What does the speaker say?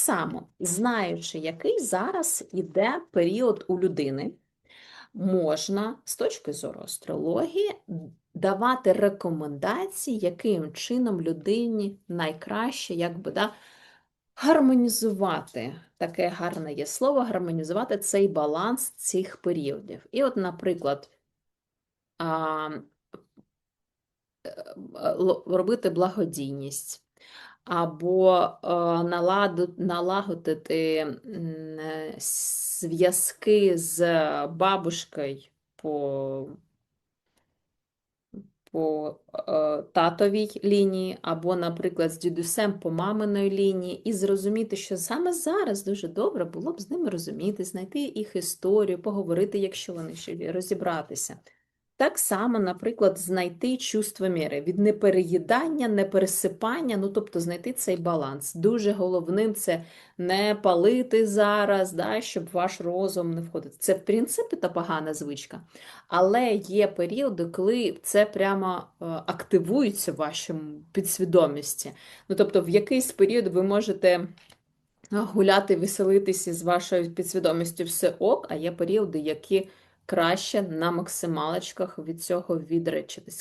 само, знаючи, який зараз іде період у людини, можна з точки зору астрології давати рекомендації, яким чином людині найкраще, якби, да, гармонізувати, таке гарне є слово, гармонізувати цей баланс цих періодів. І от, наприклад, а, е, робити благодійність. Або е, налагодити е, зв'язки з бабушкою по, по е, татовій лінії, або, наприклад, з дідусем по маминої лінії, і зрозуміти, що саме зараз дуже добре було б з ними розуміти, знайти їх історію, поговорити, якщо вони ще розібратися. Так само, наприклад, знайти чувство міри від непереїдання, непересипання, ну тобто знайти цей баланс. Дуже головним це не палити зараз, да, щоб ваш розум не входив. Це, в принципі, та погана звичка. Але є періоди, коли це прямо е, активується в вашому підсвідомості. Ну, тобто, в якийсь період ви можете гуляти, веселитися з вашою підсвідомістю все ок, а є періоди, які краще на максималочках від цього відречитись.